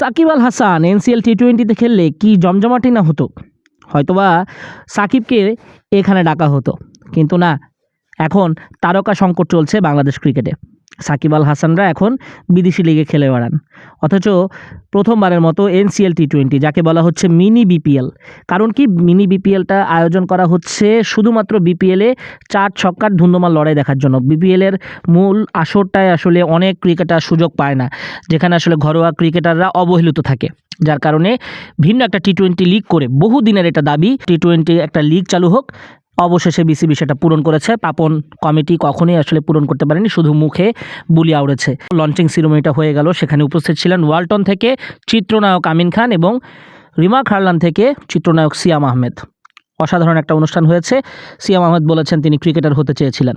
Shakib Al Hasan NCL T টোয়েন্টিতে খেললে কি জমজমাটি না হতো? হয়তোবা সাকিবকে এখানে ডাকা হতো। কিন্তু না, এখন তারকা সংকট চলছে বাংলাদেশ ক্রিকেটে সাকিব আল হাসানরা এখন বিদেশি লিগে খেলে বেড়ান। অথচ প্রথমবারের মতো এনসিএল টি টোয়েন্টি যাকে বলা হচ্ছে মিনি বিপিএল কারণ কি? মিনি বিপিএলটা আয়োজন করা হচ্ছে শুধুমাত্র বিপিএলে চার ছক্কার ধুন্দমার লড়াই দেখার জন্য। বিপিএলের মূল আসরটায় আসলে অনেক ক্রিকেটার সুযোগ পায় না, যেখানে আসলে ঘরোয়া ক্রিকেটাররা অবহেলিত থাকে। যার কারণে ভিন্ন একটা টি টোয়েন্টি লিগ করে বহু দিনের এটা দাবি টি টোয়েন্টি একটা লিগ চালু হোক অবশেষে বিসিবি সেটা পূরণ করেছে। পাপন কমিটি কখনোই আসলে পূরণ করতে পারেনি, শুধু মুখে বুলি আউড়েছে। লঞ্চিং সিরোমনিটা হয়ে গেল, সেখানে উপস্থিত ছিলেন ওয়ালটন থেকে চিত্রনায়ক আমিন খান এবং রিমা খারলান থেকে চিত্রনায়ক সিয়াম আহমেদ। অসাধারণ একটা অনুষ্ঠান হয়েছে। সিয়াম আহমেদ বলেছেন তিনি ক্রিকেটার হতে চেয়েছিলেন।